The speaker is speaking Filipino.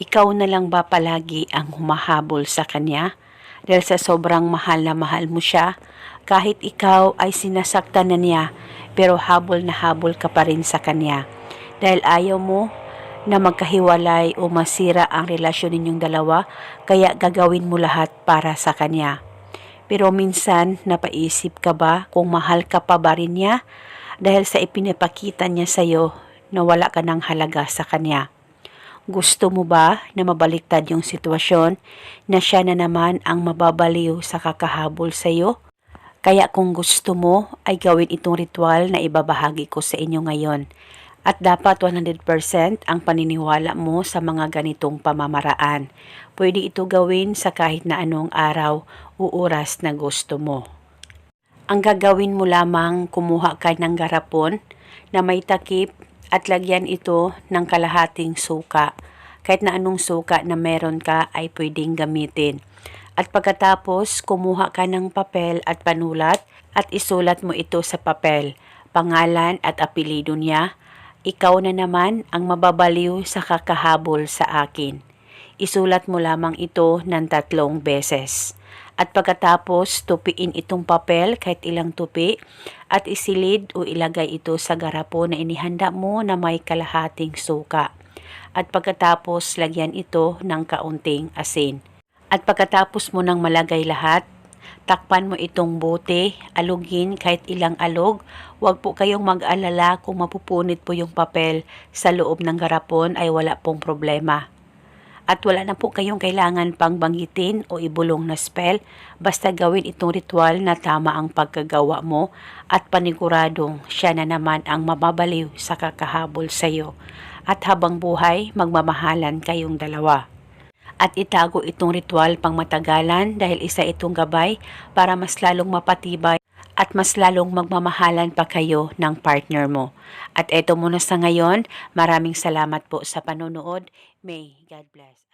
Ikaw na lang ba palagi ang humahabol sa kanya? Dahil sa sobrang mahal na mahal mo siya, kahit ikaw ay sinasaktan na niya, pero habol na habol ka pa rin sa kanya. Dahil ayaw mo na magkahiwalay o masira ang relasyon ninyong dalawa, kaya gagawin mo lahat para sa kanya. Pero minsan, napaisip ka ba kung mahal ka pa ba rin niya dahil sa ipinapakita niya sa'yo na wala ka ng halaga sa kanya? Gusto mo ba na mabaliktad yung sitwasyon na siya na naman ang mababaliw sa kakahabol sa iyo? Kaya kung gusto mo ay gawin itong ritual na ibabahagi ko sa inyo ngayon. At dapat 100% ang paniniwala mo sa mga ganitong pamamaraan. Pwede ito gawin sa kahit na anong araw o oras na gusto mo. Ang gagawin mo lamang kumuha ka ng garapon na may takip at lagyan ito ng kalahating suka. Kahit na anong suka na meron ka ay pwedeng gamitin. At pagkatapos, kumuha ka ng papel at panulat at isulat mo ito sa papel, pangalan at apelido niya. Ikaw na naman ang mababaliw sa kakahabol sa akin. Isulat mo lamang ito ng tatlong beses. At pagkatapos, tupiin itong papel kahit ilang tupi at isilid o ilagay ito sa garapo na inihanda mo na may kalahating suka. At pagkatapos, lagyan ito ng kaunting asin. At pagkatapos mo nang malagay lahat, takpan mo itong bote, alugin kahit ilang alog. Huwag po kayong mag-alala kung mapupunit po yung papel sa loob ng garapon ay wala pong problema. At wala na po kayong kailangan pang banggitin o ibulong na spell, basta gawin itong ritual na tama ang pagkagawa mo at paniguradong siya na naman ang mababaliw sa kakahabol sa iyo. At habang buhay, magmamahalan kayong dalawa at itago itong ritual pang matagalan dahil isa itong gabay para mas lalong mapatibay at mas lalong magmamahalan pa kayo ng partner mo. At eto muna sa ngayon, maraming salamat po sa panonood. May God bless.